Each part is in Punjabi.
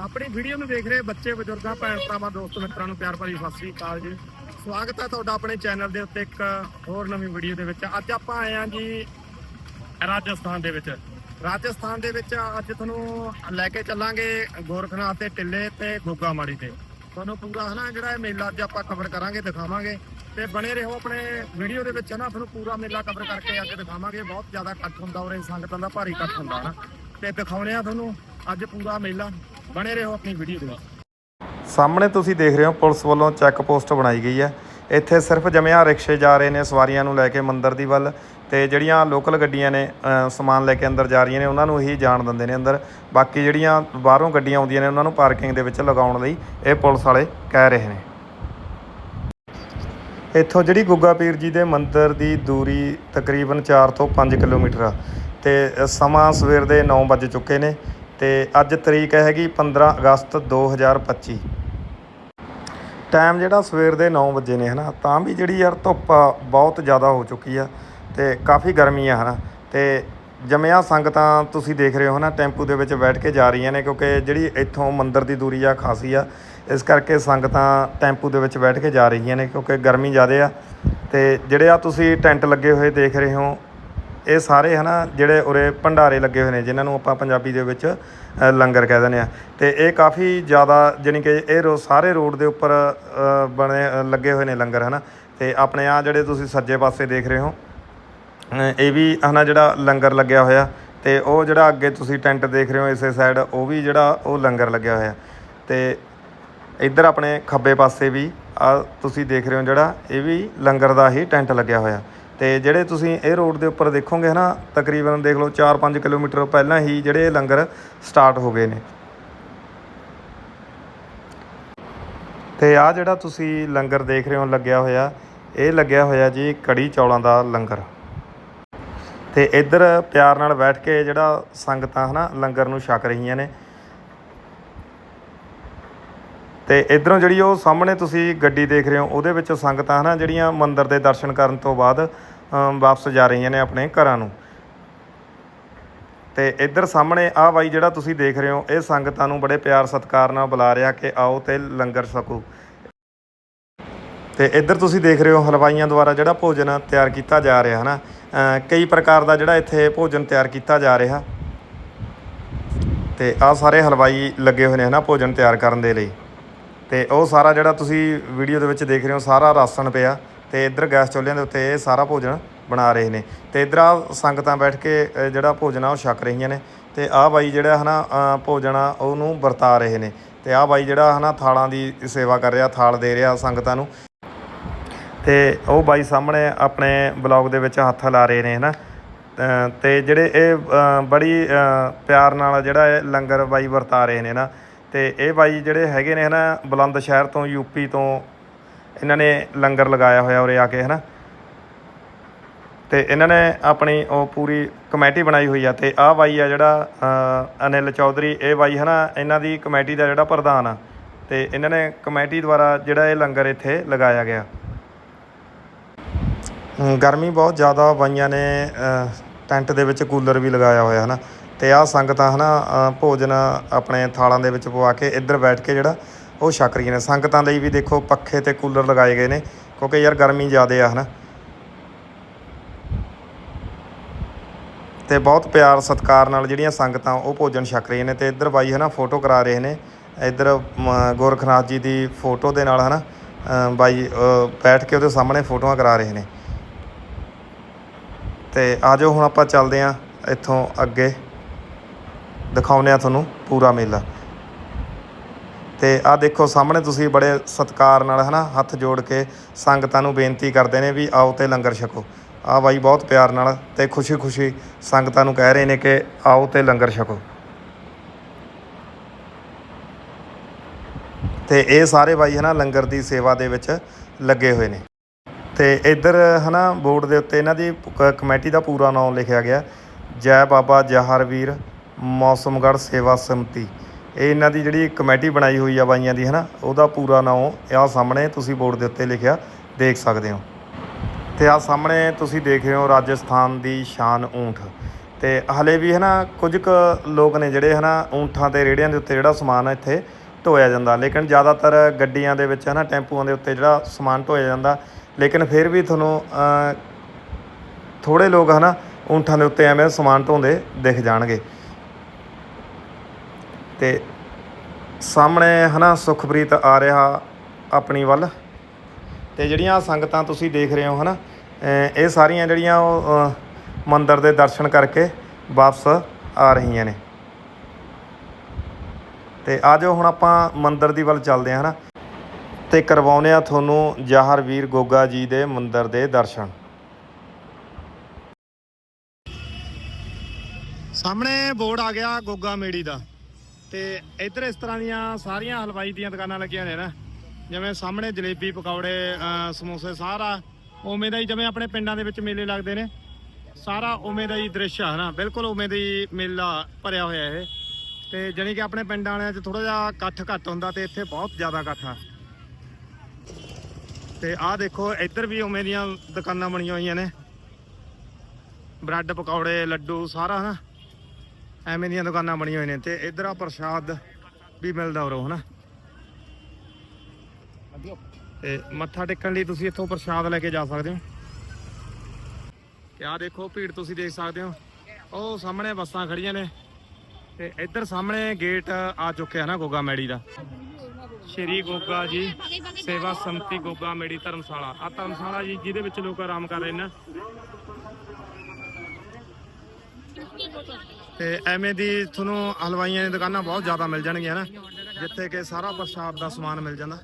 ਆਪਣੀ ਵੀਡੀਓ ਨੂੰ ਦੇਖ ਰਹੇ ਬੱਚੇ, ਬਜ਼ੁਰਗਾਂ, ਭੈਣ ਭਰਾਵਾਂ, ਦੋਸਤ ਮਿੱਤਰਾਂ ਨੂੰ ਪਿਆਰ ਭਰੀ ਸਤਿ ਸ੍ਰੀ ਅਕਾਲ ਜੀ। ਸਵਾਗਤ ਹੈ ਤੁਹਾਡਾ ਆਪਣੇ ਚੈਨਲ ਦੇ ਉੱਤੇ ਇੱਕ ਹੋਰ ਨਵੀਂ ਵੀਡੀਓ ਦੇ ਵਿੱਚ। ਅੱਜ ਆਪਾਂ ਆਏ ਹਾਂ ਜੀ ਰਾਜਸਥਾਨ ਦੇ ਵਿੱਚ। ਰਾਜਸਥਾਨ ਦੇ ਵਿੱਚ ਅੱਜ ਤੁਹਾਨੂੰ ਲੈ ਕੇ ਚੱਲਾਂਗੇ ਗੋਰਖਨਾਥ ਤੇ ਟਿੱਲੇ ਤੇ ਗੋਗਾ ਮਾੜੀ ਤੇ। ਤੁਹਾਨੂੰ ਪੂਰਾ ਹਨਾ ਜਿਹੜਾ ਇਹ ਮੇਲਾ ਅੱਜ ਆਪਾਂ ਕਵਰ ਕਰਾਂਗੇ, ਦਿਖਾਵਾਂਗੇ। ਤੇ ਬਣੇ ਰਹੋ ਆਪਣੇ ਵੀਡੀਓ ਦੇ ਵਿੱਚ ਨਾ ਤੁਹਾਨੂੰ ਪੂਰਾ ਮੇਲਾ ਕਵਰ ਕਰਕੇ ਅੱਜ ਦਿਖਾਵਾਂਗੇ। ਬਹੁਤ ਜ਼ਿਆਦਾ ਇਕੱਠ ਹੁੰਦਾ ਉਰੇ ਸੰਗਤਾਂ ਦਾ ਭਾਰੀ ਇਕੱਠ ਹੁੰਦਾ ਨਾ ਤੇ ਦਿਖਾਉਣੇ ਆ ਤੁਹਾਨੂੰ ਅੱਜ ਪੂਰਾ ਮੇਲਾ। ਬਣੇ ਰਹੋ ਆਪਣੀ ਵੀਡੀਓ ਦੇ ਵਿੱਚ। ਸਾਹਮਣੇ ਤੁਸੀਂ ਦੇਖ ਰਹੇ ਹੋ, ਪੁਲਿਸ ਵੱਲੋਂ ਚੈੱਕ ਪੋਸਟ ਬਣਾਈ ਗਈ ਹੈ। ਇੱਥੇ ਸਿਰਫ ਜਮਿਆ ਰਿਕਸ਼ੇ ਜਾ ਰਹੇ ਨੇ, ਸਵਾਰੀਆਂ ਨੂੰ ਲੈ ਕੇ ਮੰਦਿਰ ਦੀ ਵੱਲ ਤੇ ਜਿਹੜੀਆਂ ਲੋਕਲ ਗੱਡੀਆਂ ਨੇ ਸਮਾਨ ਲੈ ਕੇ ਅੰਦਰ ਜਾ ਰਹੀਆਂ ਨੇ, ਉਹਨਾਂ ਨੂੰ ਹੀ ਜਾਣ ਦਿੰਦੇ ਨੇ ਅੰਦਰ। ਬਾਕੀ ਜਿਹੜੀਆਂ ਬਾਹਰੋਂ ਗੱਡੀਆਂ ਆਉਂਦੀਆਂ ਨੇ, ਉਹਨਾਂ ਨੂੰ ਪਾਰਕਿੰਗ ਦੇ ਵਿੱਚ ਲਗਾਉਣ ਲਈ ਇਹ ਪੁਲਿਸ ਵਾਲੇ ਕਹਿ ਰਹੇ ਨੇ। ਇੱਥੋਂ ਜਿਹੜੀ ਗੁੱਗਾ ਪੀਰ ਜੀ ਦੇ ਮੰਦਿਰ ਦੀ ਦੂਰੀ ਤਕਰੀਬਨ 4 ਤੋਂ 5 ਕਿਲੋਮੀਟਰ ਆ ਤੇ ਸਮਾਂ ਸਵੇਰ ਦੇ 9 ਵੱਜ ਚੁੱਕੇ ਨੇ। ਤੇ ਅੱਜ ਤਰੀਕ ਹੈਗੀ 15 ਅਗਸਤ 2025 ਟਾਈਮ ਜਿਹੜਾ ਸਵੇਰ ਦੇ 9 ਵਜੇ ਨੇ ਹਨਾ? ਤਾਂ ਵੀ ਜਿਹੜੀ ਯਾਰ ਧੁੱਪ ਆ, ਬਹੁਤ ਜ਼ਿਆਦਾ ਹੋ ਚੁੱਕੀ ਆ ਤੇ ਕਾਫੀ ਗਰਮੀ ਆ ਹਨਾ? ਤੇ ਜਮਿਆ ਸੰਗਤਾਂ ਤੁਸੀਂ ਦੇਖ ਰਹੇ ਹੋ ਨਾ ਟੈਂਪੂ ਦੇ ਵਿੱਚ ਬੈਠ ਕੇ ਜਾ ਰਹੀਆਂ ਨੇ ਕਿਉਂਕਿ ਜਿਹੜੀ ਇੱਥੋਂ ਮੰਦਿਰ ਦੀ ਦੂਰੀ ਆ ਖਾਸੀ ਆ ਇਸ ਕਰਕੇ ਸੰਗਤਾਂ ਟੈਂਪੂ ਦੇ ਵਿੱਚ ਬੈਠ ਕੇ ਜਾ ਰਹੀਆਂ ਨੇ ਕਿਉਂਕਿ ਗਰਮੀ ਜ਼ਿਆਦਾ ਆ। ਤੇ ਜਿਹੜੇ ਆ ਤੁਸੀਂ ਟੈਂਟ ਲੱਗੇ ਹੋਏ ਦੇਖ ਰਹੇ ਹੋ ਇਹ ਸਾਰੇ ਹਨਾ ਜਿਹੜੇ ਉਰੇ ਭੰਡਾਰੇ ਲੱਗੇ ਹੋਏ ਨੇ, ਜਿਨ੍ਹਾਂ ਨੂੰ ਆਪਾਂ ਪੰਜਾਬੀ ਦੇ ਵਿੱਚ ਲੰਗਰ ਕਹਿ ਦਿੰਦੇ ਆ। ਤੇ ਇਹ ਕਾਫੀ ਜ਼ਿਆਦਾ ਜਾਣੀ ਕਿ ਇਹ ਰੋ, ਸਾਰੇ ਰੋਡ ਦੇ ਉੱਪਰ ਬਣੇ ਲੱਗੇ ਹੋਏ ਨੇ ਲੰਗਰ ਹਨਾ। ਤੇ ਆਪਣੇ ਆ ਜਿਹੜੇ ਤੁਸੀਂ ਸੱਜੇ ਪਾਸੇ ਦੇਖ ਰਹੇ ਹੋ ਇਹ ਵੀ ਹਨਾ ਜਿਹੜਾ ਲੰਗਰ ਲੱਗਿਆ ਹੋਇਆ। ਤੇ ਉਹ ਜਿਹੜਾ ਅੱਗੇ ਤੁਸੀਂ ਟੈਂਟ ਦੇਖ ਰਹੇ ਹੋ ਇਸੇ ਸਾਈਡ, ਉਹ ਵੀ ਜਿਹੜਾ ਉਹ ਲੰਗਰ ਲੱਗਿਆ ਹੋਇਆ। ਤੇ ਇੱਧਰ ਆਪਣੇ ਖੱਬੇ ਪਾਸੇ ਵੀ ਆ ਤੁਸੀਂ ਦੇਖ ਰਹੇ ਹੋ ਜਿਹੜਾ, ਇਹ ਵੀ ਲੰਗਰ ਦਾ ਹੀ ਟੈਂਟ ਲੱਗਿਆ ਹੋਇਆ। ਤੇ ਜਿਹੜੇ ਤੁਸੀਂ ਇਹ ਰੋਡ ਦੇ ਉੱਪਰ ਦੇਖੋਗੇ ਨਾ ਤਕਰੀਬਨ ਦੇਖ ਲਓ 4-5 ਕਿਲੋਮੀਟਰ ਪਹਿਲਾਂ ਹੀ ਜਿਹੜੇ ਲੰਗਰ ਸਟਾਰਟ ਹੋ ਗਏ ਨੇ। ਤੇ ਆ ਜਿਹੜਾ ਤੁਸੀਂ ਲੰਗਰ ਦੇਖ ਰਹੇ ਹੋ, ਲੱਗਿਆ ਹੋਇਆ, ਇਹ ਲੱਗਿਆ ਹੋਇਆ ਜੀ ਕੜੀ ਚੌਲਾਂ ਦਾ ਲੰਗਰ। ਤੇ ਇੱਧਰ ਪਿਆਰ ਨਾਲ ਬੈਠ ਕੇ ਜਿਹੜਾ ਸੰਗਤਾਂ ਹਨਾ, ਲੰਗਰ ਨੂੰ ਛਕ ਰਹੀਆਂ ਨੇ। ਤੇ ਇਧਰੋਂ ਜਿਹੜੀ ਉਹ ਸਾਹਮਣੇ ਤੁਸੀਂ ਗੱਡੀ ਦੇਖ ਰਹੇ ਹੋ, ਉਹਦੇ ਵਿੱਚ ਸੰਗਤਾਂ ਹਨਾ, ਜਿਹੜੀਆਂ ਮੰਦਿਰ ਦੇ ਦਰਸ਼ਨ ਕਰਨ ਤੋਂ ਬਾਅਦ ਵਾਪਸ ਜਾ ਰਹੀਆਂ ਨੇ ਆਪਣੇ ਘਰਾਂ ਨੂੰ। ਤੇ ਇੱਧਰ ਸਾਹਮਣੇ ਆਹ ਬਾਈ ਜਿਹੜਾ ਤੁਸੀਂ ਦੇਖ ਰਹੇ ਹੋ, ਇਹ ਸੰਗਤਾਂ ਨੂੰ ਬੜੇ ਪਿਆਰ ਸਤਿਕਾਰ ਨਾਲ ਬੁਲਾ ਰਿਹਾ ਕਿ ਆਓ ਤੇ ਲੰਗਰ ਛਕੋ। ਤੇ ਇੱਧਰ ਤੁਸੀਂ ਦੇਖ ਰਹੇ ਹੋ ਹਲਵਾਈਆਂ ਦੁਆਰਾ ਜਿਹੜਾ ਭੋਜਨ ਤਿਆਰ ਕੀਤਾ ਜਾ ਰਿਹਾ ਹੈ ਨਾ ਕਈ ਪ੍ਰਕਾਰ ਦਾ ਜਿਹੜਾ ਇੱਥੇ ਭੋਜਨ ਤਿਆਰ ਕੀਤਾ ਜਾ ਰਿਹਾ। ਤੇ ਆਹ ਸਾਰੇ ਹਲਵਾਈ ਲੱਗੇ ਹੋਏ ਨੇ ਹਨਾ ਭੋਜਨ ਤਿਆਰ ਕਰਨ ਦੇ ਲਈ। ਤੇ ਉਹ ਸਾਰਾ ਜਿਹੜਾ ਤੁਸੀਂ ਵੀਡੀਓ ਦੇ ਵਿੱਚ ਦੇਖ ਰਹੇ ਹੋ ਸਾਰਾ ਰਾਸ਼ਨ ਪਿਆ ਤੇ ਇੱਧਰ ਗੈਸ ਚੁੱਲ੍ਹਿਆਂ ਦੇ ਉੱਤੇ ਇਹ ਸਾਰਾ ਭੋਜਨ ਬਣਾ ਰਹੇ ਨੇ। ਤੇ ਇੱਧਰ ਆ ਸੰਗਤਾਂ ਬੈਠ ਕੇ ਜਿਹੜਾ ਭੋਜਨ ਆ ਉਹ ਛਕ ਰਹੀਆਂ ਨੇ ਤੇ ਆਹ ਬਾਈ ਜਿਹੜਾ ਹਨਾ ਅ, ਭੋਜਨ ਆ ਉਹਨੂੰ ਵਰਤਾ ਰਹੇ ਨੇ ਤੇ ਆਹ ਬਾਈ ਜਿਹੜਾ ਹਨਾ ਥਾਲਾਂ ਦੀ ਸੇਵਾ ਕਰ ਰਿਹਾ ਥਾਲ ਦੇ ਰਿਹਾ ਸੰਗਤਾਂ ਨੂੰ। ਤੇ ਉਹ ਬਾਈ ਸਾਹਮਣੇ ਆਪਣੇ ਬਲੌਗ ਦੇ ਵਿੱਚ ਹੱਥ ਲਾ ਰਹੇ ਨੇ ਹਨਾ। ਅ, ਤੇ ਜਿਹੜੇ ਇਹ ਬੜੀ ਪਿਆਰ ਨਾਲ ਜਿਹੜਾ ਇਹ ਲੰਗਰ ਬਾਈ ਵਰਤਾ ਰਹੇ ਨੇ ਨਾ ਤੇ ਇਹ ਬਾਈ ਜਿਹੜੇ ਹੈਗੇ ਨੇ ਹਨਾ, ਬੁਲੰਦ ਸ਼ਹਿਰ ਤੋਂ ਯੂਪੀ ਤੋਂ, ਇਹਨਾਂ ਨੇ ਲੰਗਰ ਲਗਾਇਆ ਹੋਇਆ ਉਰੇ ਆ ਕੇ, ਹਨਾ। ਤੇ ਇਹਨਾਂ ਨੇ ਆਪਣੀ ਉਹ ਪੂਰੀ ਕਮੇਟੀ ਬਣਾਈ ਹੋਈ ਆ ਤੇ ਆਹ ਬਾਈ ਆ ਜਿਹੜਾ ਅਨਿਲ ਚੌਧਰੀ, ਇਹ ਬਾਈ ਹਨਾ, ਇਹਨਾਂ ਦੀ ਕਮੇਟੀ ਦਾ ਜਿਹੜਾ ਪ੍ਰਧਾਨ ਆ। ਤੇ ਇਹਨਾਂ ਨੇ ਕਮੇਟੀ ਦੁਆਰਾ ਜਿਹੜਾ ਇਹ ਲੰਗਰ ਇੱਥੇ ਲਗਾਇਆ ਗਿਆ। ਗਰਮੀ ਬਹੁਤ ਜ਼ਿਆਦਾ ਬਾਈਆਂ ਨੇ ਟੈਂਟ ਦੇ ਵਿੱਚ ਕੂਲਰ ਵੀ ਲਗਾਇਆ ਹੋਇਆ, ਹਨਾ। ਤੇ ਆਹ ਸੰਗਤਾਂ ਹਨਾ ਅ, ਭੋਜਨ ਆਪਣੇ ਥਾਲਾਂ ਦੇ ਵਿੱਚ ਪਵਾ ਕੇ ਇੱਧਰ ਬੈਠ ਕੇ ਜਿਹੜਾ ਉਹ ਛਕ ਰਹੀਆਂ ਨੇ। ਸੰਗਤਾਂ ਲਈ ਵੀ ਦੇਖੋ ਪੱਖੇ ਤੇ ਕੂਲਰ ਲਗਾਏ ਗਏ ਨੇ ਕਿਉਂਕਿ ਯਾਰ ਗਰਮੀ ਜ਼ਿਆਦੇ ਆ ਹਨਾ। ਤੇ ਬਹੁਤ ਪਿਆਰ ਸਤਿਕਾਰ ਨਾਲ ਜਿਹੜੀਆਂ ਸੰਗਤਾਂ ਉਹ ਭੋਜਨ ਛਕ ਰਹੀਆਂ ਨੇ ਤੇ ਇੱਧਰ ਬਾਈ ਹਨਾ ਫੋਟੋ ਕਰਾ ਰਹੇ ਨੇ। ਇੱਧਰ ਗੋਰਖਨਾਥ ਜੀ ਦੀ ਫੋਟੋ ਦੇ ਨਾਲ ਹਨਾ ਅ, ਬਾਈ ਬੈਠ ਕੇ ਉਹਦੇ ਸਾਹਮਣੇ ਫੋਟੋਆਂ ਕਰਾ ਰਹੇ ਨੇ। ਤੇ ਆਜੋ ਹੁਣ ਆਪਾਂ ਚੱਲਦੇ ਆਂ ਇੱਥੋਂ ਅੱਗੇ। ਦਿਖਾਉਂਦੇ ਆ ਤੁਹਾਨੂੰ ਪੂਰਾ ਮੇਲਾ। ਤੇ ਆ ਦੇਖੋ ਸਾਹਮਣੇ ਤੁਸੀਂ ਬੜੇ ਸਤਿਕਾਰ ਨਾਲ ਹਨਾ ਹੱਥ ਜੋੜ ਕੇ ਸੰਗਤਾਂ ਨੂੰ ਬੇਨਤੀ ਕਰਦੇ ਨੇ ਵੀ ਆਓ ਤੇ ਲੰਗਰ ਛਕੋ। ਆ ਬਾਈ ਬਹੁਤ ਪਿਆਰ ਨਾਲ ਤੇ ਖੁਸ਼ੀ-ਖੁਸ਼ੀ ਸੰਗਤਾਂ ਨੂੰ ਕਹਿ ਰਹੇ ਨੇ ਕਿ ਆਓ ਤੇ ਲੰਗਰ ਛਕੋ। ਤੇ ਇਹ ਸਾਰੇ ਬਾਈ ਹਨਾ ਲੰਗਰ ਦੀ ਸੇਵਾ ਦੇ ਵਿੱਚ ਲੱਗੇ ਹੋਏ ਨੇ। ਤੇ ਇੱਧਰ ਹਨਾ ਬੋਰਡ ਦੇ ਉੱਤੇ ਇਹਨਾਂ ਦੀ ਕ- ਕਮੇਟੀ ਦਾ ਪੂਰਾ ਨਾਮ ਲਿਖਿਆ ਗਿਆ। ਜੈ ਬਾਬਾ ਜਹਾਰਵੀਰ ਮੌਸਮਗੜ੍ਹ ਸੇਵਾ ਸਮਿਤੀ। ਇਹ ਇਹਨਾਂ ਦੀ ਜਿਹੜੀ ਕਮੇਟੀ ਬਣਾਈ ਹੋਈ ਆ ਬਾਈਆਂ ਦੀ ਹਨਾ? ਉਹਦਾ ਪੂਰਾ ਨਾਮ ਆਹ ਸਾਹਮਣੇ ਤੁਸੀਂ ਬੋਰਡ ਦੇ ਉੱਤੇ ਲਿਖਿਆ ਦੇਖ ਸਕਦੇ ਹੋ। ਤੇ ਆਹ ਸਾਹਮਣੇ ਤੁਸੀਂ ਦੇਖ ਰਹੇ ਹੋ ਰਾਜਸਥਾਨ ਦੀ ਸ਼ਾਨ ਊਂਠ। ਤੇ ਹਲੇ ਵੀ ਹਨਾ ਕੁਝ ਕੁ ਲੋਕ ਨੇ ਜਿਹੜੇ ਹਨਾ ਊਂਠਾਂ ਤੇ ਰੇੜਿਆਂ ਦੇ ਉੱਤੇ ਜਿਹੜਾ ਸਮਾਨ ਇੱਥੇ ਢੋਇਆ ਜਾਂਦਾ। ਲੇਕਿਨ ਜ਼ਿਆਦਾਤਰ ਗੱਡੀਆਂ ਦੇ ਵਿੱਚ ਹਨਾ ਟੈਂਪੂਆਂ ਦੇ ਉੱਤੇ ਜਿਹੜਾ ਸਮਾਨ ਢੋਇਆ ਜਾਂਦਾ। ਲੇਕਿਨ ਫਿਰ ਵੀ ਤੁਹਾਨੂੰ ਅ, ਥੋੜੇ ਲੋਕ ਹਨਾ ਊਂਠਾਂ ਦੇ ਉੱਤੇ ਐਵੇਂ ਸਮਾਨ ਢੋਂਦੇ ਦਿਖ ਜਾਣਗੇ। ਤੇ ਸਾਹਮਣੇ ਹਨਾ ਸੁਖਪ੍ਰੀਤ ਆ ਰਿਹਾ ਆਪਣੀ ਵੱਲ। ਤੇ ਜਿਹੜੀਆਂ ਸੰਗਤਾਂ ਤੁਸੀਂ ਦੇਖ ਰਹੇ ਹੋ ਹਨਾ ਅਹ ਇਹ ਸਾਰੀਆਂ ਜਿਹੜੀਆਂ ਉਹ ਅਹ, ਮੰਦਿਰ ਦੇ ਦਰਸ਼ਨ ਕਰਕੇ ਵਾਪਸ ਆ ਰਹੀਆਂ ਨੇ। ਤੇ ਆਜੋ ਹੁਣ ਆਪਾਂ ਮੰਦਿਰ ਦੀ ਵੱਲ ਚੱਲਦੇ ਹਾਂ ਹਨਾ। ਤੇ ਕਰਵਾਉਂਦੇ ਆ ਤੁਹਾਨੂੰ ਜਾਹਰ ਵੀਰ ਗੋਗਾ ਜੀ ਦੇ ਮੰਦਿਰ ਦੇ ਦਰਸ਼ਨ। ਸਾਹਮਣੇ ਬੋਰਡ ਆ ਗਿਆ ਗੋਗਾ ਮੇੜੀ ਦਾ। ਤੇ ਇੱਧਰ ਇਸ ਤਰ੍ਹਾਂ ਦੀਆਂ ਸਾਰੀਆਂ ਹਲਵਾਈ ਦੀਆਂ ਦੁਕਾਨਾਂ ਲੱਗੀਆਂ ਨੇ ਨਾ। ਜਿਵੇਂ ਸਾਹਮਣੇ ਜਲੇਬੀ, ਪਕੌੜੇ ਸਮੋਸੇ ਸਾਰਾ ਉਵੇਂ ਦਾ ਹੀ ਜਿਵੇਂ ਆਪਣੇ ਪਿੰਡਾਂ ਦੇ ਵਿੱਚ ਮੇਲੇ ਲੱਗਦੇ ਨੇ। ਸਾਰਾ ਉਵੇਂ ਦਾ ਹੀ ਦ੍ਰਿਸ਼ ਆ ਨਾ ਬਿਲਕੁਲ ਉਵੇਂ ਦਾ ਹੀ ਮੇਲਾ ਭਰਿਆ ਹੋਇਆ ਇਹ। ਤੇ ਜਾਣੀ ਕਿ ਆਪਣੇ ਪਿੰਡਾਂ ਵਾਲਿਆਂ 'ਚ ਥੋੜਾ ਜਿਹਾ ਇਕੱਠ ਘੱਟ ਹੁੰਦਾ ਤੇ ਇੱਥੇ ਬਹੁਤ ਜ਼ਿਆਦਾ ਇਕੱਠ ਆ। ਤੇ ਆਹ ਦੇਖੋ, ਇੱਧਰ ਵੀ ਉਵੇਂ ਦੀਆਂ ਦੁਕਾਨਾਂ ਬਣੀਆਂ ਹੋਈਆਂ ਨੇ। ਬ੍ਰੈਡ, ਪਕੌੜੇ, ਲੱਡੂ ਸਾਰਾ ਹਨਾ। ਐਵੇਂ ਦੀਆਂ ਦੁਕਾਨਾਂ ਬਣੀਆਂ ਹੋਈਆਂ ਨੇ ਤੇ ਇੱਧਰ ਆ ਪ੍ਰਸ਼ਾਦ ਵੀ ਮਿਲਦਾ ਉਰੋਂ ਹਨਾ? ਤੇ ਮੱਥਾ ਟੇਕਣ ਲਈ ਤੁਸੀਂ ਇੱਥੋਂ ਪ੍ਰਸ਼ਾਦ ਲੈ ਕੇ ਜਾ ਸਕਦੇ ਹੋ। ਤੇ ਆਹ ਦੇਖੋ ਭੀੜ ਤੁਸੀਂ ਦੇਖ ਸਕਦੇ ਹੋ। ਉਹ ਸਾਹਮਣੇ ਬੱਸਾਂ ਖੜੀਆਂ ਨੇ। ਤੇ ਇੱਧਰ ਸਾਹਮਣੇ ਗੇਟ ਆ ਚੁੱਕਿਆ ਨਾ ਗੋਗਾ ਮੈੜੀ ਦਾ। ਸ਼੍ਰੀ ਗੋਗਾ ਜੀ ਸੇਵਾ ਸੰਮਤੀ ਗੋਗਾ ਮੇੜੀ ਧਰਮਸ਼ਾਲਾ। ਆ ਧਰਮਸ਼ਾਲਾ ਜੀ ਜਿਹਦੇ ਵਿੱਚ ਲੋਕ ਆਰਾਮ ਕਰ ਰਹੇ ਨੇ। ਤੇ ਐਵੇਂ ਦੀ ਤੁਹਾਨੂੰ ਹਲਵਾਈਆਂ ਦੀਆਂ ਦੁਕਾਨਾਂ ਬਹੁਤ ਜ਼ਿਆਦਾ ਮਿਲ ਜਾਣਗੀਆਂ ਨਾ, ਜਿੱਥੇ ਕਿ ਸਾਰਾ ਪ੍ਰਸ਼ਾਦ ਦਾ ਸਮਾਨ ਮਿਲ ਜਾਂਦਾ।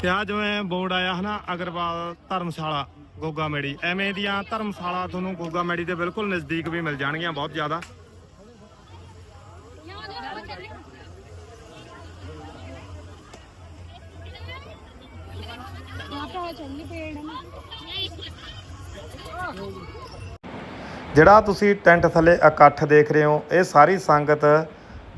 ਤੇ ਆ ਜਿਵੇਂ ਬੋਰਡ ਆਇਆ ਹਨਾ, ਅਗਰਵਾਲ ਧਰਮਸ਼ਾਲਾ। ਗੋਗਾ ਮੇੜੀ। ਐਵੇਂ ਦੀਆਂ ਧਰਮਸ਼ਾਲਾ ਤੁਹਾਨੂੰ ਗੋਗਾ ਮੇੜੀ ਦੇ ਬਿਲਕੁਲ ਨਜ਼ਦੀਕ ਵੀ ਮਿਲ ਜਾਣਗੀਆਂ ਬਹੁਤ ਜ਼ਿਆਦਾ। ਜਿਹੜਾ ਤੁਸੀਂ ਟੈਂਟ ਥੱਲੇ ਇਕੱਠ ਦੇਖ ਰਹੇ ਹੋ, ਇਹ ਸਾਰੀ ਸੰਗਤ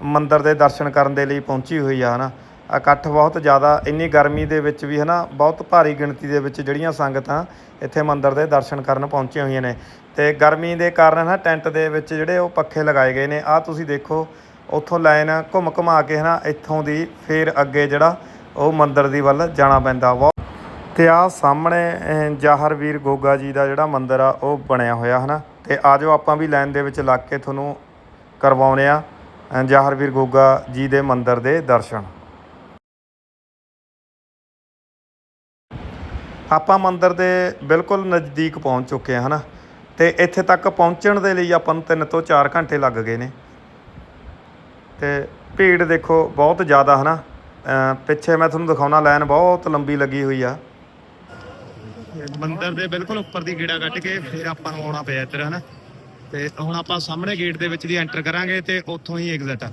ਮੰਦਰ ਦੇ ਦਰਸ਼ਨ ਕਰਨ ਦੇ ਲਈ ਪਹੁੰਚੀ ਹੋਈ ਆ, ਹਨਾ? ਇਕੱਠ ਬਹੁਤ ਜ਼ਿਆਦਾ, ਇੰਨੀ ਗਰਮੀ ਦੇ ਵਿੱਚ ਵੀ ਹਨਾ, ਬਹੁਤ ਭਾਰੀ ਗਿਣਤੀ ਦੇ ਵਿੱਚ ਜਿਹੜੀਆਂ ਸੰਗਤਾਂ ਇੱਥੇ ਮੰਦਿਰ ਦੇ ਦਰਸ਼ਨ ਕਰਨ ਪਹੁੰਚੀਆਂ ਹੋਈਆਂ ਨੇ। ਤੇ ਗਰਮੀ ਦੇ ਕਾਰਨ ਹਨਾ, ਟੈਂਟ ਦੇ ਵਿੱਚ ਜਿਹੜੇ ਉਹ ਪੱਖੇ ਲਗਾਏ ਗਏ ਨੇ। ਆ ਤੁਸੀਂ ਦੇਖੋ, ਉੱਥੋਂ ਲਾਈਨ ਘੁੰਮ ਘੁਮਾ ਕੇ ਹਨਾ, ਇੱਥੋਂ ਦੀ ਫੇਰ ਅੱਗੇ ਜਿਹੜਾ ਉਹ ਮੰਦਿਰ ਦੀ ਵੱਲ ਜਾਣਾ ਪੈਂਦਾ। ਬਹੁਤ ਤੇ ਆ ਸਾਹਮਣੇ ਜ਼ਾਹਰਵੀਰ ਗੋਗਾ ਜੀ ਦਾ ਜਿਹੜਾ ਮੰਦਿਰ ਆ, ਉਹ ਬਣਿਆ ਹੋਇਆ ਹਨਾ। ਤੇ ਆਜੋ ਆਪਾਂ ਵੀ ਲਾਈਨ ਦੇ ਵਿੱਚ ਲੱਗ ਕੇ ਤੁਹਾਨੂੰ ਕਰਵਾਉਨੇ ਆ ਜ਼ਾਹਰਵੀਰ ਗੋਗਾ ਜੀ ਦੇ ਮੰਦਿਰ ਦੇ ਦਰਸ਼ਨ। ਆਪਾਂ ਮੰਦਿਰ ਦੇ ਬਿਲਕੁਲ ਨਜ਼ਦੀਕ ਪਹੁੰਚ ਚੁੱਕੇ ਹਾਂ, ਹਨਾ? ਤੇ ਇੱਥੇ ਤੱਕ ਪਹੁੰਚਣ ਦੇ ਲਈ ਆਪਾਂ ਨੂੰ 3 ਤੋਂ 4 ਘੰਟੇ ਲੱਗ ਗਏ ਨੇ। ਤੇ ਭੀੜ ਦੇਖੋ ਬਹੁਤ ਜ਼ਿਆਦਾ, ਹਨਾ? ਅਹ ਪਿੱਛੇ ਮੈਂ ਤੁਹਾਨੂੰ ਦਿਖਾਉਣਾ, ਲਾਈਨ ਬਹੁਤ ਲੰਬੀ ਲੱਗੀ ਹੋਈ ਆ। ਮੰਦਿਰ ਦੇ ਬਿਲਕੁਲ ਉੱਪਰ ਦੀ ਗੇੜਾ ਕੱਢ ਕੇ ਫਿਰ ਆਪਾਂ ਨੂੰ ਆਉਣਾ ਪਿਆ ਇੱਧਰ, ਹਨਾ? ਤੇ ਹੁਣ ਆਪਾਂ ਸਾਹਮਣੇ ਗੇਟ ਦੇ ਵਿੱਚ ਦੀ ਐਂਟਰ ਕਰਾਂਗੇ ਤੇ ਉੱਥੋਂ ਹੀ ਐਗਜ਼ਿਟ ਆ।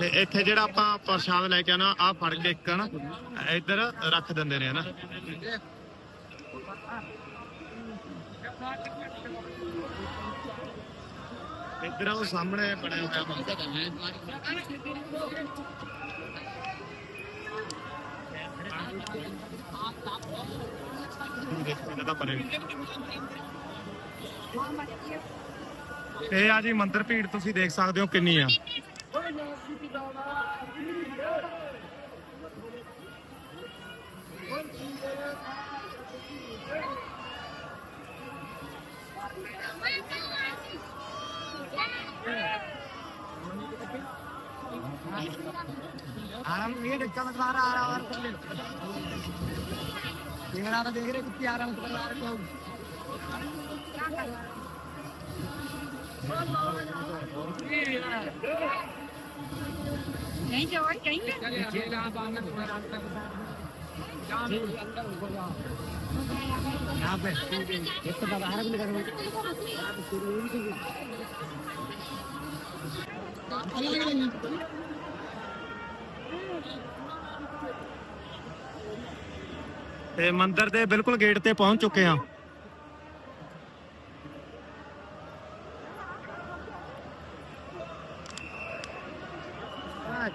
ਤੇ ਇੱਥੇ ਜਿਹੜਾ ਆਪਾਂ ਪ੍ਰਸ਼ਾਦ ਲੈ ਕੇ ਆਣਾ ਆ ਫੜ ਕੇ ਇੱਕ ਨਾ ਇੱਧਰ ਰੱਖ ਦਿੰਦੇ ਨੇ ਹਨਾ ਇੱਧਰ ਉਹ ਸਾਹਮਣੇ ਬਣਿਆ ਹੋਇਆ ਮੰਦਿਰ ਇਹ ਆ ਜੀ ਮੰਦਿਰ ਭੀੜ ਤੁਸੀਂ ਦੇਖ ਸਕਦੇ ਹੋ ਕਿੰਨੀ ਆ। ਆ हम ये देखा मतलब आ रहा आ रहा कर ले देख रहा था देख रहे कितनी आ रहा मतलब आ रहा नहीं जाओ कहीं यहाँ पे एक तो बाहर भी निकल ਤੇ ਮੰਦਿਰ ਦੇ ਬਿਲਕੁਲ ਗੇਟ ਤੇ ਪਹੁੰਚ ਚੁੱਕੇ ਹਾਂ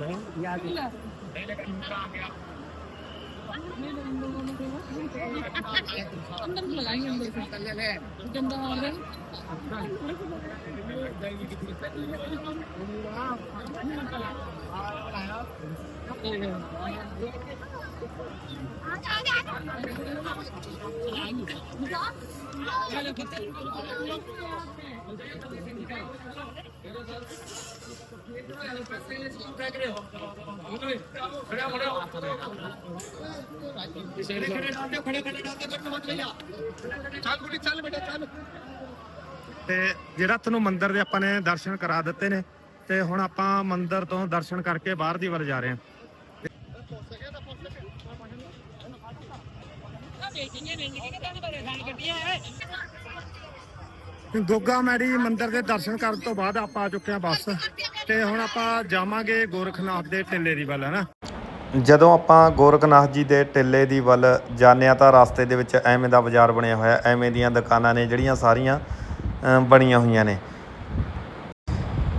Đấy, nhà gì? Đấy là cái insa kìa. Hãy subscribe ਤੇ ਜਿਹੜਾ ਤੁਹਾਨੂੰ ਮੰਦਿਰ ਦੇ ਆਪਾਂ ਨੇ ਦਰਸ਼ਨ ਕਰਾ ਦਿੱਤੇ ਨੇ, ਤੇ ਹੁਣ ਆਪਾਂ ਮੰਦਿਰ ਤੋਂ ਦਰਸ਼ਨ ਕਰਕੇ ਬਾਹਰ ਦੀ ਵੱਲ ਜਾ ਰਹੇ ਹਾਂ। ਗੋਗਾ ਮੈੜੀ ਮੰਦਿਰ ਦੇ ਦਰਸ਼ਨ ਕਰਨ ਤੋਂ ਬਾਅਦ ਆਪਾਂ ਆ ਚੁੱਕੇ ਹਾਂ ਬੱਸ ਤੇ ਹੁਣ ਆਪਾਂ ਜਾਵਾਂਗੇ ਗੋਰਖਨਾਥ ਦੇ ਟਿੱਲੇ ਦੀ ਵੱਲ ਹਨਾ? ਜਦੋਂ ਆਪਾਂ ਗੋਰਖਨਾਥ ਜੀ ਦੇ ਟਿੱਲੇ ਦੀ ਵੱਲ ਜਾਂਦੇ ਹਾਂ ਤਾਂ ਰਸਤੇ ਦੇ ਵਿੱਚ ਐਵੇਂ ਦਾ ਬਾਜ਼ਾਰ ਬਣਿਆ ਹੋਇਆ ਐਵੇਂ ਦੀਆਂ ਦੁਕਾਨਾਂ ਨੇ ਜਿਹੜੀਆਂ ਸਾਰੀਆਂ ਬਣੀਆਂ ਹੋਈਆਂ ਨੇ।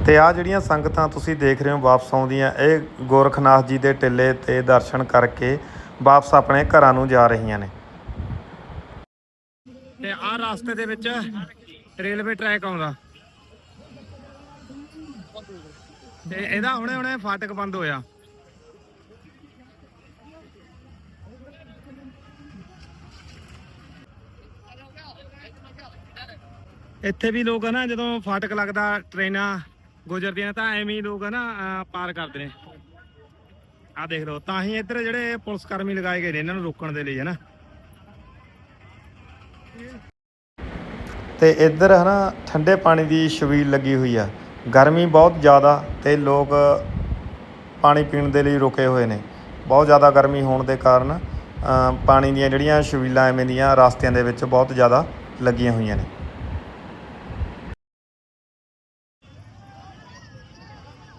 ਤੇ ਆ ਜਿਹੜੀਆਂ ਸੰਗਤਾਂ ਤੁਸੀਂ ਦੇਖ ਰਹੇ ਹੋ ਵਾਪਸ ਆਉਂਦੀਆਂ ਇਹ ਗੋਰਖਨਾਥ ਜੀ ਦੇ ਟਿੱਲੇ ਤੇ ਦਰਸ਼ਨ ਕਰਕੇ ਵਾਪਸ ਆਪਣੇ ਘਰਾਂ ਨੂੰ ਜਾ ਰਹੀਆਂ ਨੇ। ਤੇ ਆਹ ਰਸਤੇ ਦੇ ਵਿੱਚ ਰੇਲਵੇ ਟਰੈਕ ਆਉਂਦਾ। ਤੇ ਇਹਦਾ ਹੁਣੇ ਹੁਣੇ ਫਾਟਕ ਬੰਦ ਹੋਇਆ। ਇੱਥੇ ਵੀ ਲੋਕ ਨਾ ਜਦੋਂ ਫਾਟਕ ਲੱਗਦਾ ਟ੍ਰੇਨਾਂ ਗੁਜ਼ਰਦੀਆਂ ਤਾਂ ਐਵੇਂ ਹੀ ਲੋਕ ਨਾ ਅਹ, ਪਾਰ ਕਰਦੇ ਨੇ। ਆ ਦੇਖ ਲਓ ਤਾਂ ਹੀ ਇੱਧਰ ਜਿਹੜੇ ਪੁਲਿਸ ਕਰਮੀ ਲਗਾਏ ਗਏ ਨੇ ਇਹਨਾਂ ਨੂੰ ਰੋਕਣ ਦੇ ਲਈ ਹੈ ਨਾ। ਤੇ ਇੱਧਰ ਹਨਾ ਠੰਡੇ ਪਾਣੀ ਦੀ ਛਬੀਲ ਲੱਗੀ ਹੋਈ ਆ। ਗਰਮੀ ਬਹੁਤ ਜ਼ਿਆਦਾ ਤੇ ਲੋਕ ਪਾਣੀ ਪੀਣ ਦੇ ਲਈ ਰੁਕੇ ਹੋਏ ਨੇ। ਬਹੁਤ ਜ਼ਿਆਦਾ ਗਰਮੀ ਹੋਣ ਦੇ ਕਾਰਨ ਪਾਣੀ ਦੀਆਂ ਜਿਹੜੀਆਂ ਛਬੀਲਾਂ ਐਵੇਂ ਦੀਆਂ ਰਸਤਿਆਂ ਦੇ ਵਿੱਚ ਬਹੁਤ ਜ਼ਿਆਦਾ ਲੱਗੀਆਂ ਹੋਈਆਂ ਨੇ।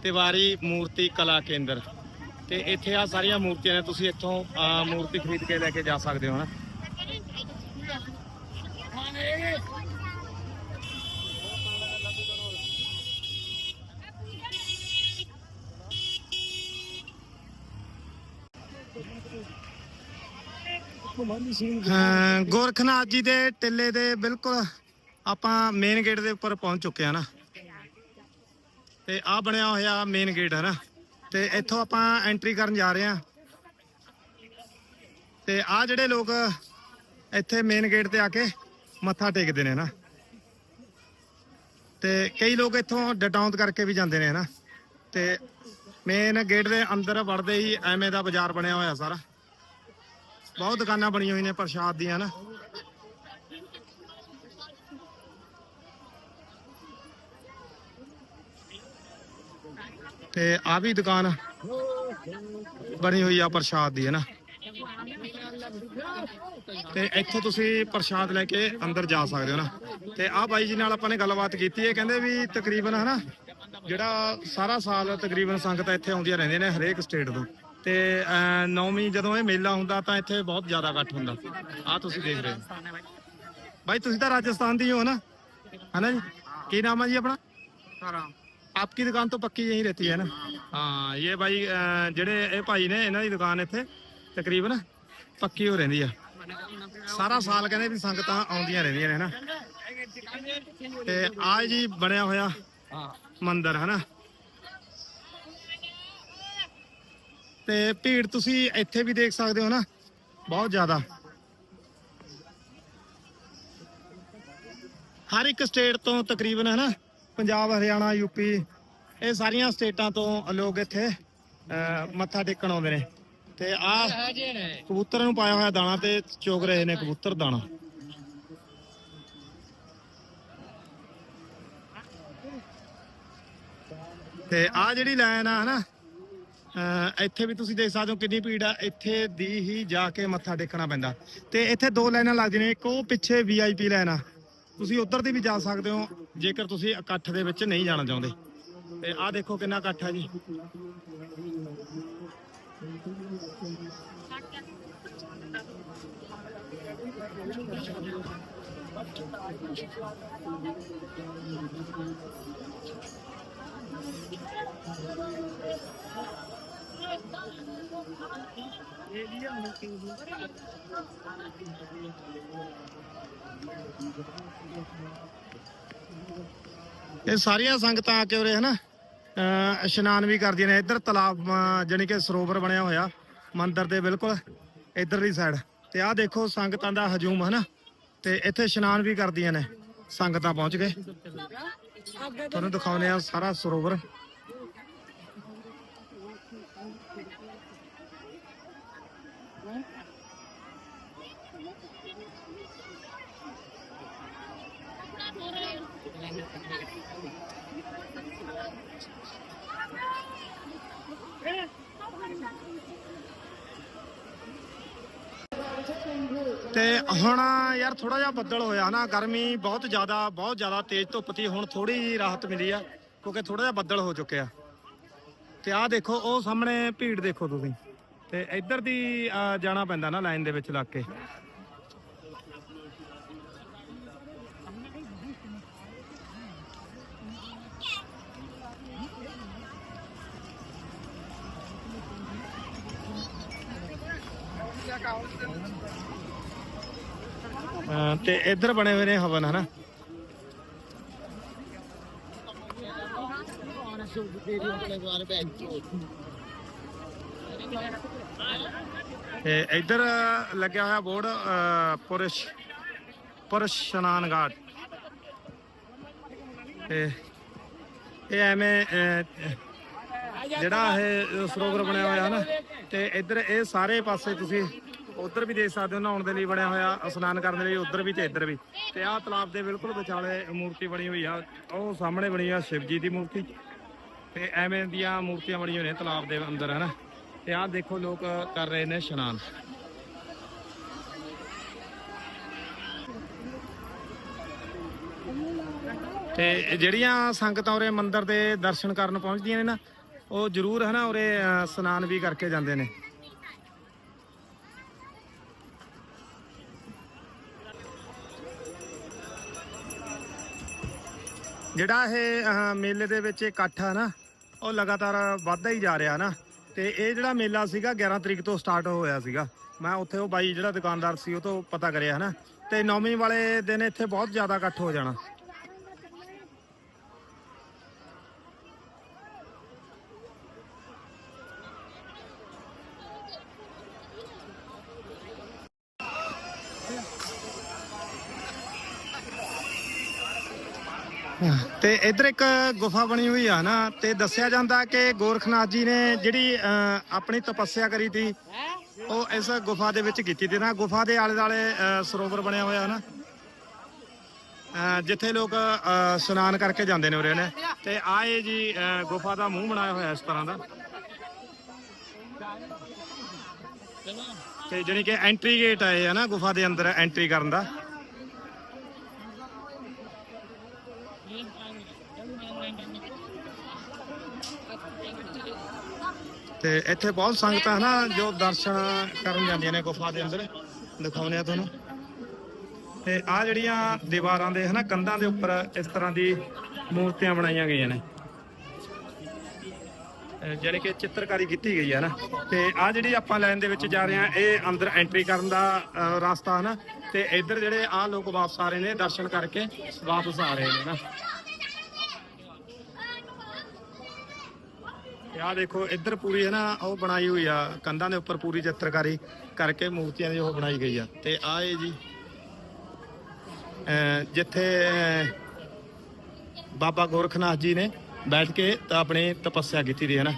ਤਿਵਾਰੀ ਮੂਰਤੀ ਕਲਾ ਕੇਂਦਰ। ਤੇ ਇੱਥੇ ਆ ਸਾਰੀਆਂ ਮੂਰਤੀਆਂ ਨੇ, ਤੁਸੀਂ ਇੱਥੋਂ ਮੂਰਤੀ ਖਰੀਦ ਕੇ ਲੈ ਕੇ ਜਾ ਸਕਦੇ ਹੋ ਨਾ ਹਾਂ, ਗੋਰਖਨਾਥ ਜੀ ਦੇ ਟਿੱਲੇ ਦੇ ਬਿਲਕੁਲ ਆਪਾਂ ਮੇਨ ਗੇਟ ਦੇ ਉੱਪਰ ਪਹੁੰਚ ਚੁੱਕੇ ਆ ਨਾ। ਤੇ ਆ ਬਣਿਆ ਹੋਇਆ ਮੇਨ ਗੇਟ ਹੈ ਨਾ। ਤੇ ਇੱਥੋਂ ਆਪਾਂ ਐਂਟਰੀ ਕਰਨ ਜਾ ਰਹੇ ਆ। ਤੇ ਆ ਜਿਹੜੇ ਲੋਕ ਇੱਥੇ ਮੇਨ ਗੇਟ ਤੇ ਆ ਕੇ ਮੱਥਾ ਟੇਕਦੇ ਨੇ ਨਾ। ਤੇ ਕਈ ਲੋਕ ਇੱਥੋਂ ਡਟਾਉਂਤ ਕਰਕੇ ਵੀ ਜਾਂਦੇ ਨੇ ਨਾ। ਤੇ ਮੇਨ ਗੇਟ ਦੇ ਅੰਦਰ ਵੜਦੇ ਹੀ ਐਵੇਂ ਦਾ ਬਾਜ਼ਾਰ ਬਣਿਆ ਹੋਇਆ ਸਾਰਾ। ਬਹੁਤ ਦੁਕਾਨਾਂ ਬਣੀਆਂ ਹੋਈਆਂ ਨੇ ਪ੍ਰਸ਼ਾਦ ਦੀਆਂ ਨਾ। ਤੇ ਆ ਵੀ ਦੁਕਾਨ ਬਣੀ ਹੋਈ ਆ ਪ੍ਰਸ਼ਾਦ ਦੀ, ਹੈ ਨਾ। ਤੇ ਇੱਥੋਂ ਤੁਸੀਂ ਪ੍ਰਸ਼ਾਦ ਲੈ ਕੇ ਅੰਦਰ ਜਾ ਸਕਦੇ ਹੋ ਨਾ। ਤੇ ਆ ਬਾਈ ਜੀ ਨਾਲ ਆਪਾਂ ਨੇ ਗੱਲਬਾਤ ਕੀਤੀ ਹੈ, ਕਹਿੰਦੇ ਵੀ ਤਕਰੀਬਨ ਹਨਾ ਜਿਹੜਾ ਸਾਰਾ ਸਾਲ ਤਕਰੀਬਨ ਸੰਗਤਾਂ ਇੱਥੇ ਆਉਂਦੀਆਂ ਰਹਿੰਦੀਆਂ ਨੇ ਹਰੇਕ ਸਟੇਟ ਤੋਂ। ਤੇ 9ਵੀਂ ਜਦੋਂ ਇਹ ਮੇਲਾ ਹੁੰਦਾ ਤਾਂ ਇੱਥੇ ਬਹੁਤ ਜ਼ਿਆਦਾ ਇਕੱਠ ਹੁੰਦਾ। ਆ ਤੁਸੀਂ ਦੇਖ ਰਹੇ ਹੋ। ਬਾਈ ਤੁਸੀਂ ਤਾਂ ਰਾਜਸਥਾਨ ਦੀ ਹੋ ਨਾ? ਹਨਾ ਜੀ? ਕੀ ਨਾਮ ਹੈ ਜੀ ਆਪਣਾ? ਸਾਰਾ ਆਪਕੀ ਦੁਕਾਨ ਤੋਂ ਪੱਕੀ ਯਹੀ ਰਹਤੀ ਹੈ ਨਾ? ਹਾਂ ਇਹ ਭਾਈ ਜਿਹੜੇ ਇਹ ਭਾਈ ਨੇ ਇਹਨਾਂ ਦੀ ਦੁਕਾਨ ਇੱਥੇ ਤਕਰੀਬਨ ਪੱਕੀ ਹੋ ਰਹਿੰਦੀ ਆ। ਸਾਰਾ ਸਾਲ ਕਹਿੰਦੇ ਵੀ ਸੰਗਤਾਂ ਆਉਂਦੀਆਂ ਰਹਿੰਦੀਆਂ ਨੇ ਹਨਾ? ਤੇ ਆ ਜੀ ਬਣਿਆ ਹੋਇਆ ਮੰਦਿਰ ਹਨਾ? ਤੇ ਭੀੜ ਤੁਸੀਂ ਇੱਥੇ ਵੀ ਦੇਖ ਸਕਦੇ ਹੋ ਨਾ ਬਹੁਤ ਜ਼ਿਆਦਾ। ਹਰ ਇੱਕ ਸਟੇਟ ਤੋਂ ਤਕਰੀਬਨ ਹੈ ਨਾ ਪੰਜਾਬ ਹਰਿਆਣਾ ਯੂਪੀ ਇਹ ਸਾਰੀਆਂ ਸਟੇਟਾਂ ਤੋਂ ਲੋਕ ਇੱਥੇ ਅਹ, ਮੱਥਾ ਟੇਕਣ ਆਉਂਦੇ ਨੇ। ਤੇ ਆ ਕਬੂਤਰਾਂ ਨੂੰ ਪਾਇਆ ਹੋਇਆ ਦਾਣਾ ਤੇ ਚੋਗ ਰਹੇ ਨੇ ਕਬੂਤਰ ਦਾਣਾ। ਤੇ ਆ ਜਿਹੜੀ ਲਾਈਨ ਆ ਹਨਾ ਅਹ ਇੱਥੇ ਵੀ ਤੁਸੀਂ ਦੇਖ ਸਕਦੇ ਹੋ ਕਿੰਨੀ ਭੀੜ ਆ। ਇੱਥੇ ਦੀ ਹੀ ਜਾ ਕੇ ਮੱਥਾ ਟੇਕਣਾ ਪੈਂਦਾ। ਤੇ ਇੱਥੇ ਦੋ ਲਾਈਨਾਂ ਲੱਗਦੀਆਂ ਨੇ, ਇੱਕ ਉਹ ਪਿੱਛੇ ਵੀਆਈਪੀ ਲਾਈਨ ਆ। ਤੁਸੀਂ ਉੱਧਰ ਦੀ ਵੀ ਜਾ ਸਕਦੇ ਹੋ, ਜੇਕਰ ਤੁਸੀਂ ਇਕੱਠ ਦੇ ਵਿੱਚ ਨਹੀਂ ਜਾਣਾ ਚਾਹੁੰਦੇ। ਤੇ ਆਹ ਦੇਖੋ ਕਿੰਨਾ ਇਕੱਠ ਆ ਜੀ। ਇਹ ਸਾਰੀਆਂ ਸੰਗਤਾਂ ਆ ਕੇ ਉਰੇ, ਹਨਾ? ਇਸ਼ਨਾਨ ਵੀ ਕਰਦੀਆਂ ਨੇ। ਇੱਧਰ ਤਲਾਬ, ਅਹ ਕਿ ਸਰੋਵਰ ਬਣਿਆ ਹੋਇਆ, ਮੰਦਿਰ ਦੇ ਬਿਲਕੁਲ ਇੱਧਰਲੀ ਸਾਈਡ ਤੇ ਆਹ ਦੇਖੋ ਸੰਗਤਾਂ ਦਾ ਹਜੂਮ, ਹਨਾ? ਤੇ ਇੱਥੇ ਇਸ਼ਨਾਨ ਵੀ ਕਰਦੀਆਂ ਨੇ। ਸੰਗਤਾਂ ਪਹੁੰਚ ਗਏ। ਤੁਹਾਨੂੰ ਦਿਖਾਉਂਦੇ ਆ ਸਾਰਾ ਸਰੋਵਰ। ਤੇ ਹੁਣ ਯਾਰ ਥੋੜਾ ਜਿਹਾ ਬੱਦਲ ਹੋਇਆ ਨਾ, ਗਰਮੀ ਬਹੁਤ ਜ਼ਿਆਦਾ ਬਹੁਤ ਜ਼ਿਆਦਾ ਤੇਜ਼ ਧੁੱਪ ਤੀ ਹੁਣ ਥੋੜੀ ਜਿਹੀ ਰਾਹਤ ਮਿਲੀ ਆ, ਕਿਉਂਕਿ ਥੋੜਾ ਜਿਹਾ ਬੱਦਲ ਹੋ ਚੁੱਕਿਆ। ਤੇ ਆਹ ਦੇਖੋ, ਉਹ ਸਾਹਮਣੇ ਭੀੜ ਦੇਖੋ ਤੁਸੀਂ, ਤੇ ਇੱਧਰ ਦੀ ਜਾਣਾ ਪੈਂਦਾ ਨਾ ਲਾਈਨ ਦੇ ਵਿੱਚ ਲੱਗ ਕੇ। ਤੇ ਇੱਧਰ ਬਣੇ ਹੋਏ ਨੇ ਹਵਨ, ਹਨਾ? ਤੇ ਇੱਧਰ ਲੱਗਿਆ ਹੋਇਆ ਬੋਰਡ ਪੁਰਸ਼ ਪੁਰਸ਼ ਇਸ਼ਨਾਨ ਘਾਟ। ਤੇ ਇਹ ਐਵੇਂ ਜਿਹੜਾ ਇਹ ਸਰੋਵਰ ਬਣਿਆ ਹੋਇਆ ਹੈ ਨਾ ਤੇ ਇੱਧਰ ਇਹ ਸਾਰੇ ਪਾਸੇ ਤੁਸੀਂ ਉਧਰ ਵੀ ਦੇਖ ਸਕਦੇ ਹੋ ਨਹਾਉਣ ਦੇ ਲਈ ਬਣਿਆ ਹੋਇਆ ਇਸ਼ਨਾਨ ਕਰਨ ਦੇ ਲਈ ਉਧਰ ਵੀ ਤੇ ਇੱਧਰ ਵੀ। ਤੇ ਆਹ ਤਲਾਬ ਦੇ ਬਿਲਕੁਲ ਵਿਚਾਲੇ ਮੂਰਤੀ ਬਣੀ ਹੋਈ ਆ ਉਹ ਸਾਹਮਣੇ ਬਣੀ ਆ ਸ਼ਿਵ ਜੀ ਦੀ ਮੂਰਤੀ। ਤੇ ਐਵੇਂ ਦੀਆਂ ਮੂਰਤੀਆਂ ਬਣੀਆਂ ਹੋਈਆਂ ਨੇ ਤਲਾਬ ਦੇ ਅੰਦਰ ਹਨਾ। ਤੇ ਆਹ ਦੇਖੋ ਲੋਕ ਕਰ ਰਹੇ ਨੇ ਇਸ਼ਨਾਨ। ਤੇ ਜਿਹੜੀਆਂ ਸੰਗਤਾਂ ਉਰੇ ਮੰਦਿਰ ਦੇ ਦਰਸ਼ਨ ਕਰਨ ਪਹੁੰਚਦੀਆਂ ਨੇ ਨਾ ਉਹ ਜ਼ਰੂਰ ਹਨਾ ਉਰੇ ਅਹ, ਇਸ਼ਨਾਨ ਵੀ ਕਰਕੇ ਜਾਂਦੇ ਨੇ। ਜਿਹੜਾ ਇਹ ਅਹ, ਮੇਲੇ ਦੇ ਵਿੱਚ ਇਕੱਠ ਆ ਨਾ ਉਹ ਲਗਾਤਾਰ ਵੱਧਦਾ ਹੀ ਜਾ ਰਿਹਾ ਨਾ। ਤੇ ਇਹ ਜਿਹੜਾ ਮੇਲਾ ਸੀਗਾ 11 ਤਰੀਕ ਤੋਂ ਸਟਾਰਟ ਹੋਇਆ ਸੀਗਾ। ਮੈਂ ਉੱਥੇ ਉਹ ਬਾਈ ਜਿਹੜਾ ਦੁਕਾਨਦਾਰ ਸੀ ਉਹ ਤੋਂ ਪਤਾ ਕਰਿਆ ਹਨਾ। ਤੇ ਨੌਵੀਂ ਵਾਲੇ ਦਿਨ ਇੱਥੇ ਬਹੁਤ ਜ਼ਿਆਦਾ ਇਕੱਠ ਹੋ ਜਾਣਾ। ਤੇ ਇੱਧਰ ਇੱਕ ਗੁਫਾ ਬਣੀ ਹੋਈ ਆ ਨਾ ਤੇ ਦੱਸਿਆ ਜਾਂਦਾ ਕਿ ਗੋਰਖਨਾਥ ਜੀ ਨੇ ਜਿਹੜੀ ਅਹ, ਆਪਣੀ ਤਪੱਸਿਆ ਕਰੀ ਤੀ ਉਹ ਇਸ ਗੁਫਾ ਦੇ ਵਿੱਚ ਕੀਤੀ ਤੇ ਨਾ। ਗੁਫਾ ਦੇ ਆਲੇ ਦਾਲੇ ਸਰੋਵਰ ਬਣਿਆ ਹੋਇਆ ਨਾ। ਅਹ, ਜਿੱਥੇ ਲੋਕ ਅਹ, ਇਸ਼ਨਾਨ ਕਰਕੇ ਜਾਂਦੇ ਨੇ ਉਰੇ ਨੇ। ਤੇ ਆਏ ਜੀ ਅਹ, ਗੁਫਾ ਦਾ ਮੂੰਹ ਬਣਾਇਆ ਹੋਇਆ ਇਸ ਤਰ੍ਹਾਂ ਦਾ। ਤੇ ਜਾਣੀ ਕਿ ਐਂਟਰੀ ਗੇਟ ਆਏ ਹੈ ਨਾ ਗੁਫਾ ਦੇ ਅੰਦਰ ਐਂਟਰੀ ਕਰਨ ਦਾ। ਤੇ ਇੱਥੇ ਬਹੁਤ ਸੰਗਤਾਂ ਨਾ ਜੋ ਦਰਸ਼ਨ ਕਰਨ ਜਾਂਦੀਆਂ ਨੇ ਗੁਫਾ ਦੇ ਅੰਦਰ। ਦਿਖਾਉਂਦੇ ਆ ਤੁਹਾਨੂੰ। ਤੇ ਆ ਜਿਹੜੀਆਂ ਦੀਵਾਰਾਂ ਦੇ ਹਨਾ ਕੰਧਾਂ ਦੇ ਉੱਪਰ ਇਸ ਤਰ੍ਹਾਂ ਦੀ ਮੂਰਤੀਆਂ ਬਣਾਈਆਂ ਗਈਆਂ ਨੇ। ਜਿਹੜੇ ਕਿ ਚਿੱਤਰਕਾਰੀ ਕੀਤੀ ਗਈ ਹੈ ਨਾ। ਤੇ ਆ ਜਿਹੜੀ ਆਪਾਂ ਲਾਈਨ ਦੇ ਵਿੱਚ ਜਾ ਰਹੇ ਹਾਂ ਇਹ ਅੰਦਰ ਐਂਟਰੀ ਕਰਨ ਦਾ ਰਸਤਾ ਹੈ ਨਾ ਤੇ ਇੱਧਰ ਜਿਹੜੇ ਆ ਲੋਕ ਵਾਪਸ ਆ ਰਹੇ ਨੇ ਦਰਸ਼ਨ ਕਰਕੇ ਵਾਪਸ ਆ ਰਹੇ ਨੇ ਨਾ। ਆ ਦੇਖੋ ਇੱਧਰ ਪੂਰੀ ਹੈ ਨਾ ਉਹ ਬਣਾਈ ਹੋਈ ਆ ਕੰਧਾਂ ਦੇ ਉੱਪਰ ਪੂਰੀ ਚਿੱਤਰਕਾਰੀ ਕਰਕੇ ਮੂਰਤੀਆਂ ਦੀ ਉਹ ਬਣਾਈ ਗਈ ਆ। ਤੇ ਆ ਇਹ ਜੀ ਜਿੱਥੇ ਬਾਬਾ ਗੋਰਖਨਾਥ ਜੀ ਨੇ ਬੈਠ ਕੇ ਤਾਂ ਆਪਣੀ ਤਪੱਸਿਆ ਕੀਤੀ ਦੀ ਹੈ ਨਾ।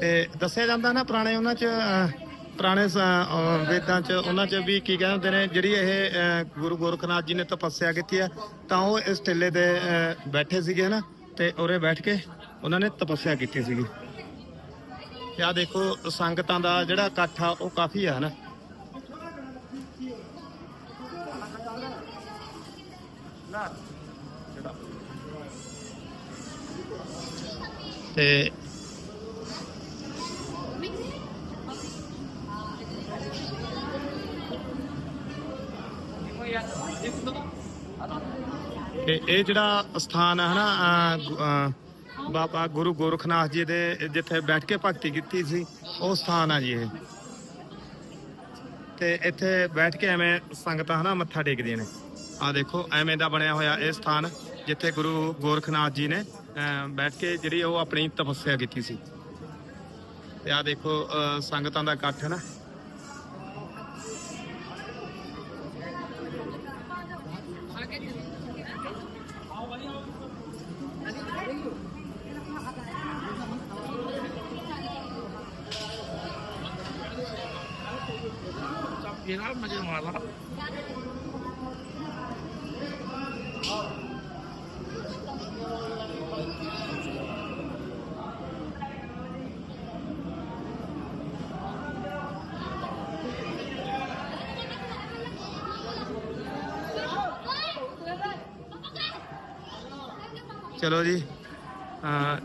ਤੇ ਦੱਸਿਆ ਜਾਂਦਾ ਨਾ ਪੁਰਾਣੇ ਉਹਨਾਂ ਚ ਅਹ, ਪੁਰਾਣੇ ਵੇਦਾਂ ਚ ਉਹਨਾਂ ਚ ਵੀ ਕੀ ਕਹਿੰਦੇ ਨੇ ਜਿਹੜੀ ਇਹ ਅਹ, ਗੁਰੂ ਗੋਰਖਨਾਥ ਜੀ ਨੇ ਤਪੱਸਿਆ ਕੀਤੀ ਆ ਤਾਂ ਉਹ ਇਸ ਟਿੱਲੇ ਤੇ ਬੈਠੇ ਸੀਗੇ ਨਾ ਤੇ ਉਰੇ ਬੈਠ ਕੇ ਉਹਨਾਂ ਨੇ ਤਪੱਸਿਆ ਕੀਤੀ ਸੀਗੀ। ਤੇ ਆ ਦੇਖੋ, ਸੰਗਤਾਂ ਦਾ ਜਿਹੜਾ ਇਕੱਠ ਆ, ਉਹ ਕਾਫੀ ਆ ਨਾ ਤੇ ਤੇ ਇਹ ਜਿਹੜਾ ਸਥਾਨ ਹੈ ਨਾ ਬਾਬਾ ਗੁਰੂ ਗੋਰਖਨਾਥ ਜੀ ਦੇ ਜਿੱਥੇ ਬੈਠ ਕੇ ਭਗਤੀ ਕੀਤੀ ਸੀ ਉਹ ਸਥਾਨ ਆ ਜੀ ਇਹ। ਤੇ ਇੱਥੇ ਬੈਠ ਕੇ ਐਵੇਂ ਸੰਗਤਾਂ ਹਨਾ ਮੱਥਾ ਟੇਕਦੀਆਂ ਨੇ। ਆ ਦੇਖੋ ਐਵੇਂ ਦਾ ਬਣਿਆ ਹੋਇਆ ਇਹ ਸਥਾਨ ਜਿੱਥੇ ਗੁਰੂ ਗੋਰਖਨਾਥ ਜੀ ਨੇ ਅਹ, ਬੈਠ ਕੇ ਜਿਹੜੀ ਉਹ ਆਪਣੀ ਤਪੱਸਿਆ ਕੀਤੀ ਸੀ। ਤੇ ਆ ਦੇਖੋ ਸੰਗਤਾਂ ਦਾ ਇਕੱਠ ਹੈ ਨਾ ਚਲੋ ਜੀ।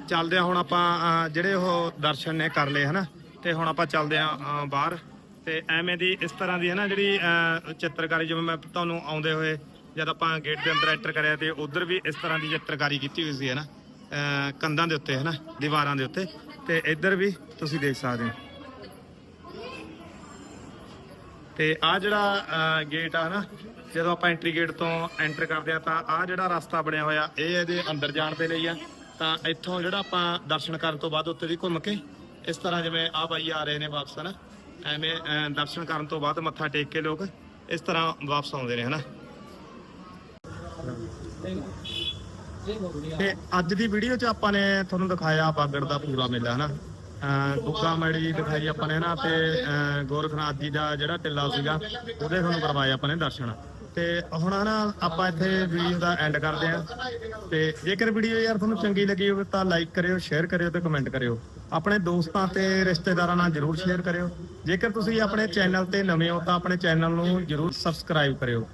ਚੱਲਦੇ ਆ ਹੁਣ ਆਪਾਂ ਜਿਹੜੇ ਉਹ ਦਰਸ਼ਨ ਨੇ ਕਰ ਲਏ ਹਨਾ, ਤੇ ਹੁਣ ਆਪਾਂ ਚੱਲਦੇ ਆ ਬਾਹਰ। ਤੇ ਐਵੇਂ ਦੀ ਇਸ ਤਰ੍ਹਾਂ ਦੀ ਹੈ ਨਾ ਜਿਹੜੀ, ਅਹ, ਚਿੱਤਰਕਾਰੀ, ਜਿਵੇਂ ਮੈਂ ਤੁਹਾਨੂੰ ਆਉਂਦੇ ਹੋਏ ਜਦ ਆਪਾਂ ਗੇਟ ਦੇ ਅੰਦਰ ਐਂਟਰ ਕਰਿਆ ਤੇ ਉਧਰ ਵੀ ਇਸ ਤਰ੍ਹਾਂ ਦੀ ਚਿੱਤਰਕਾਰੀ ਕੀਤੀ ਹੋਈ ਸੀ, ਹੈ ਨਾ? ਅਹ, ਕੰਧਾਂ ਦੇ ਉੱਤੇ, ਹੈ ਨਾ? ਦੀਵਾਰਾਂ ਦੇ ਉੱਤੇ। ਤੇ ਇੱਧਰ ਵੀ ਤੁਸੀਂ ਦੇਖ ਸਕਦੇ ਹੋ। ਤੇ ਆ ਜਿਹੜਾ ਗੇਟ ਆ ਨਾ? ਜਦੋਂ ਆਪਾਂ ਐਂਟਰੀ ਗੇਟ ਤੋਂ ਐਂਟਰ ਕਰਦੇ ਆ ਤਾਂ ਆ ਜਿਹੜਾ ਰਸਤਾ ਬਣਿਆ ਹੋਇਆ, ਇਹ ਇਹਦੇ ਅੰਦਰ ਜਾਣ ਦੇ ਲਈ ਆ। ਤਾਂ ਇੱਥੋਂ ਜਿਹੜਾ ਆਪਾਂ ਦਰਸ਼ਨ ਕਰਨ ਤੋਂ ਬਾਅਦ ਉੱਤੇ ਦੀ ਘੁੰਮ ਕੇ ਇਸ ਤਰ੍ਹਾਂ ਜਿਵੇਂ ਆ ਬਾਈ ਆ ਰਹੇ ਨੇ ਵਾਪਸ ਨਾ? ਐਵੇਂ ਦਰਸ਼ਨ ਕਰਨ ਤੋਂ ਬਾਅਦ ਮੱਥਾ ਟੇਕ ਕੇ ਲੋਕ ਇਸ ਤਰ੍ਹਾਂ ਵਾਪਸ ਆਉਂਦੇ ਨੇ, ਹਨਾ? ਤੇ ਅੱਜ ਦੀ ਵੀਡੀਓ 'ਚ ਆਪਾਂ ਨੇ ਤੁਹਾਨੂੰ ਦਿਖਾਇਆ ਬਾਗੜ ਦਾ ਪੂਰਾ ਮੇਲਾ, ਹਨਾ? ਗੁੱਗਾ ਮੈੜੀ ਦਿਖਾਈ ਆਪਾਂ ਨੇ ਨਾ ਤੇ, ਅਹ, ਗੋਰਖਨਾਥ ਜੀ ਦਾ ਜਿਹੜਾ ਟਿੱਲਾ ਸੀਗਾ, ਉਹਦੇ ਤੁਹਾਨੂੰ ਕਰਵਾਏ ਆਪਾਂ ਨੇ ਦਰਸ਼ਨ। ਤੇ ਹੁਣ, ਹਨਾ, ਆਪਾਂ ਇੱਥੇ ਵੀਡੀਓ ਦਾ ਐਂਡ ਕਰਦੇ ਆਂ। ਤੇ ਜੇਕਰ ਵੀਡੀਓ ਯਾਰ ਤੁਹਾਨੂੰ ਚੰਗੀ ਲੱਗੀ ਹੋਵੇ ਤਾਂ ਲਾਈਕ ਕਰਿਓ ਸ਼ੇਅਰ ਕਰਿਓ ਤੇ ਕਮੈਂਟ ਕਰਿਓ। ਆਪਣੇ ਦੋਸਤਾਂ ਤੇ ਰਿਸ਼ਤੇਦਾਰਾਂ ਨਾਲ ਜਰੂਰ ਸ਼ੇਅਰ ਕਰਿਓ। ਜੇਕਰ ਤੁਸੀਂ ਆਪਣੇ ਚੈਨਲ ਤੇ ਨਵੇਂ ਹੋ, ਤਾਂ ਆਪਣੇ ਚੈਨਲ ਨੂੰ ਜਰੂਰ ਸਬਸਕ੍ਰਾਈਬ ਕਰਿਓ।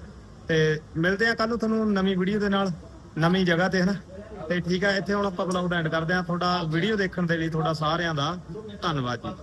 ਤੇ ਮਿਲਦੇ ਆ ਕੱਲ ਨੂੰ ਤੁਹਾਨੂੰ ਨਵੀਂ ਵੀਡੀਓ ਦੇ ਨਾਲ, ਨਵੀਂ ਜਗ੍ਹਾ ਤੇ, ਹਨਾ? ਤੇ ਠੀਕ ਆ, ਇੱਥੇ ਹੁਣ ਆਪਾਂ ਬਲੌਗ ਐਂਡ ਕਰਦੇ ਆ ਤੁਹਾਡਾ ਵੀਡੀਓ ਦੇਖਣ ਦੇ ਲਈ ਤੁਹਾਡਾ ਸਾਰਿਆਂ ਦਾ ਧੰਨਵਾਦ ਜੀ।